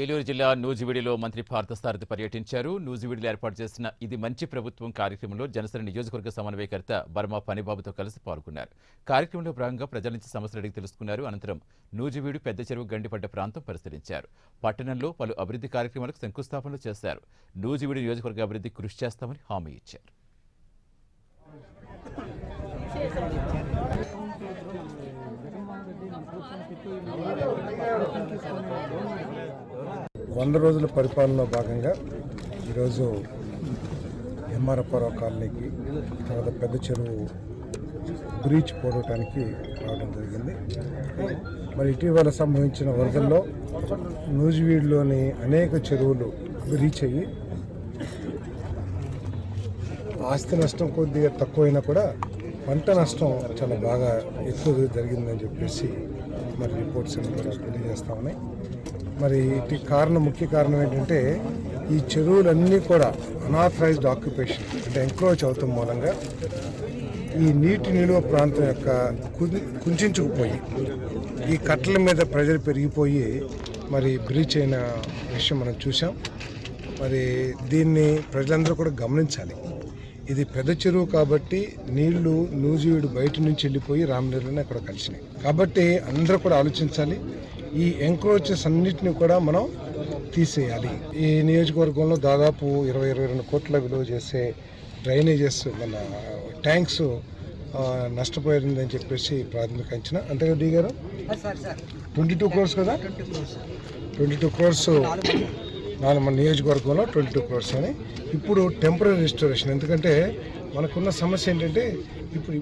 ఏలూరు జిల్లా నూజివీడిలో మంత్రి పార్థసారథి పర్యటించారు. నూజివీడిలో ఏర్పాటు చేసిన ఇది మంచి ప్రభుత్వం కార్యక్రమంలో జనసేన నియోజకవర్గ సమన్వయకర్త బర్మా పనిబాబుతో కలిసి పాల్గొన్నారు. కార్యక్రమంలో భాగంగా ప్రజల నుంచి సమస్యలు అడిగి తెలుసుకున్నారు. అనంతరం నూజివీడు పెద్ద చెరువు గండిపడ్డ ప్రాంతం పరిశీలించారు. పట్టణంలో పలు అభివృద్ధి కార్యక్రమాలకు శంకుస్థాపనలు చేశారు. నూజివీడు నియోజకవర్గ అభివృద్ధి కృషి చేస్తామని హామీ ఇచ్చారు. వంద రోజుల పరిపాలనలో భాగంగా ఈరోజు ఎంఆర్ఎఫ్ఆర్ఓ కాలనీకి తర్వాత పెద్ద చెరువు బ్రీచ్ పోడటానికి రావడం జరిగింది. మరి ఇటీవల సంభవించిన వరదల్లో నూజివీడ్లోని అనేక చెరువులు బ్రీచ్ అయ్యి ఆస్తి నష్టం కొద్దిగా తక్కువైనా కూడా పంట నష్టం చాలా బాగా ఎక్కువ జరిగిందని చెప్పేసి మరి రిపోర్ట్స్ కూడా తెలియజేస్తా ఉన్నాయి. మరి ఇటు కారణం ముఖ్య కారణం ఏంటంటే ఈ చెరువులన్నీ కూడా అనాథరైజ్డ్ ఆక్యుపేషన్ అంటే ఎంక్రోచ్ అవటం మూలంగా ఈ నీటి నిలువ ప్రాంతం యొక్క కుంచుకుపోయి ఈ కట్టల మీద ప్రజలు పెరిగిపోయి మరి బ్రీచ్ అయిన విషయం మనం చూసాం మరి దీన్ని ప్రజలందరూ కూడా గమనించాలి. ఇది పెద్ద చెరువు కాబట్టి నీళ్ళు నూజివీడు బయట నుంచి వెళ్ళిపోయి రామనీరులోనే అక్కడ కలిసినాయి. కాబట్టి అందరూ కూడా ఆలోచించాలి. ఈ ఎంక్రోచెస్ అన్నిటిని కూడా మనం తీసేయాలి. ఈ నియోజకవర్గంలో దాదాపు ఇరవై ఇరవై రెండు కోట్ల విలువ చేసే డ్రైనేజెస్ మన ట్యాంక్స్ నష్టపోయిందని చెప్పేసి ప్రాథమిక అంచనా. అంతే కదా డి గారు? ట్వంటీ టూ క్రోర్స్ కదా? ట్వంటీ టూ క్రోర్స్ నాలుగు మన నియోజకవర్గంలో ట్వంటీ టూ క్రోర్స్ అని. ఇప్పుడు టెంపరీ రిస్టోరేషన్ ఎందుకంటే మనకున్న సమస్య ఏంటంటే ఇప్పుడు